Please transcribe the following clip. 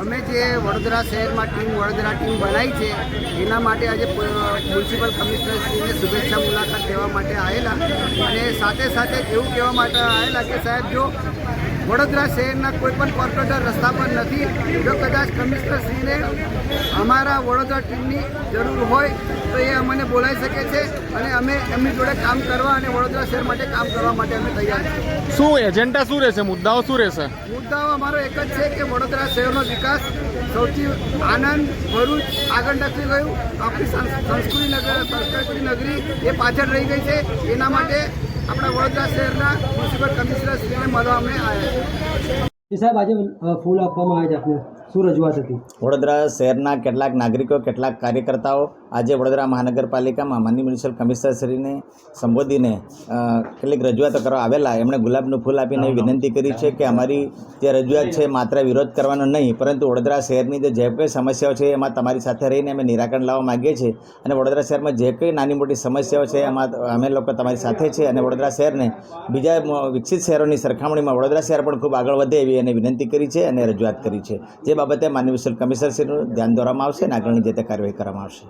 અમે જે વડોદરા શહેરમાં ટીમ વડોદરા ટીમ બનાવી છે, એના માટે આજે મ્યુનિસિપલ કમિશનરશ્રીને શુભેચ્છા મુલાકાત લેવા માટે આવેલા. અને સાથે સાથે એવું કહેવા માટે આવેલા કે સાહેબ, જો વડોદરા શહેરના કોઈ પણ કોર્પોરેટર રસ્તા પર નથી. જો કદાચ કમિશનરશ્રીને અમારા વડોદરા ટીમની જરૂર હોય તો એ અમને બોલાવી શકે છે અને અમે એમની જોડે કામ કરવા અને વડોદરા શહેર માટે કામ કરવા માટે અમે તૈયાર છીએ. શું એજન્ડા શું રહેશે? મુદ્દાઓ શું રહેશે? મુદ્દાઓ અમારો એક જ છે કે વડોદરા શહેરનો વિકાસ સૌથી આનંદ ભરૂચ આગળ નથી ગયું. આપણી સંસ- સંસ્કૃતિ નગર સંસ્કૃતિ નગરી એ પાછળ રહી ગઈ છે. એના માટે આપણા વડોદરા શહેરના મ્યુનિસિપલ કમિશનરશ્રીને મળવા અમે આવ્યા છીએ. સાહેબ આજે ફૂલ આપવામાં આવે છે આપને. શું રજૂઆત હતી? વડોદરા શહેરના કેટલાક નાગરિકો કેટલાક કાર્યકર્તાઓ આજે વડોદરા મહાનગરપાલિકામાં માનની મ્યુનિસિપલ કમિશનરશ્રીને સંબોધીને કેટલીક રજૂઆતો કરવા આવેલા. એમણે ગુલાબનું ફૂલ આપીને વિનંતી કરી છે કે અમારી જે રજૂઆત છે માત્ર વિરોધ કરવાનો નહીં, પરંતુ વડોદરા શહેરની જે જે કંઈ સમસ્યાઓ છે એમાં તમારી સાથે રહીને અમે નિરાકરણ લાવવા માગીએ છીએ. અને વડોદરા શહેરમાં જે કંઈ નાની મોટી સમસ્યાઓ છે એમાં અમે લોકો તમારી સાથે છે અને વડોદરા શહેરને બીજા વિકસિત શહેરોની સરખામણીમાં વડોદરા શહેર પણ ખૂબ આગળ વધે એવી એને વિનંતી કરી છે અને રજૂઆત કરી છે. જે બાબતે માનનીય કમિશનરશ્રીનું ધ્યાન દોરવામાં આવશે અને આગળની જે તે કાર્યવાહી કરવામાં આવશે.